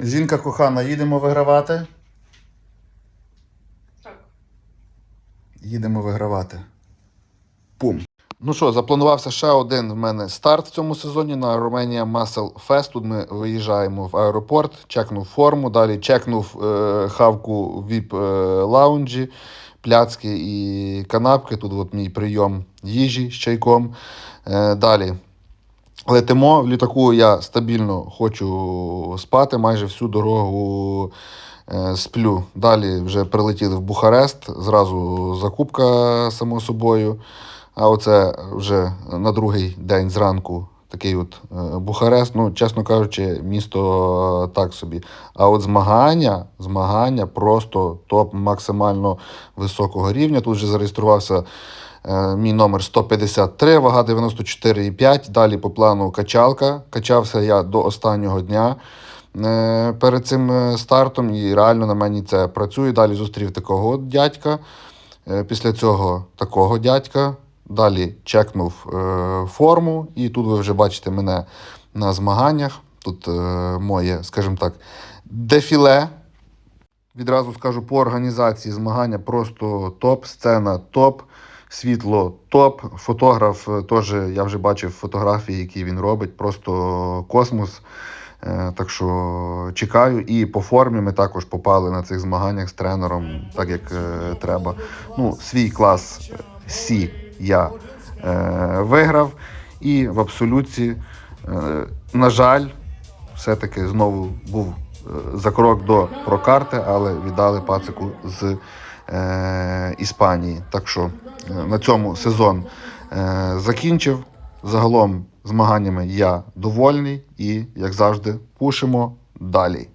Жінка кохана, їдемо вигравати. Так. Їдемо вигравати. Пум. Ну що, запланувався ще один в мене старт в цьому сезоні на Romania Muscle Fest. Тут ми виїжджаємо в аеропорт, чекнув форму, далі чекнув е, хавку в VIP е, лаунджі, пляцки і канапки. Тут от мій прийом їжі з чайком. Е, далі летимо в літаку. Я стабільно хочу спати майже всю дорогу. е, Сплю. Далі вже прилетіли в Бухарест, зразу закупка, само собою. А оце вже на другий день зранку такий от е, Бухарест. Ну, чесно кажучи, місто е, так собі. А от змагання, змагання просто топ максимально високого рівня. Тут вже зареєструвався мій номер 153, вага 94,5. Далі по плану качалка. Качався я до останнього дня е, перед цим е, стартом, і реально на мені це працює. Далі зустрів такого дядька. Е, Після цього такого дядька. Далі чекнув е, форму, і тут ви вже бачите мене на змаганнях. Тут е, моє, скажімо так, дефіле. Відразу скажу по організації змагання просто топ, сцена топ, світло топ. Фотограф е, теж я вже бачив фотографії, які він робить, просто космос. Е, Так що чекаю. І по формі ми також попали на цих змаганнях з тренером, так як е, треба. Ну, свій клас Сі я е, виграв. І в абсолюті, е, на жаль, все-таки знову був е, за крок до прокарти, але віддали пацику з е, Іспанії. Так що е, на цьому сезон е, закінчив. Загалом змаганнями я довольний і, як завжди, пушимо далі.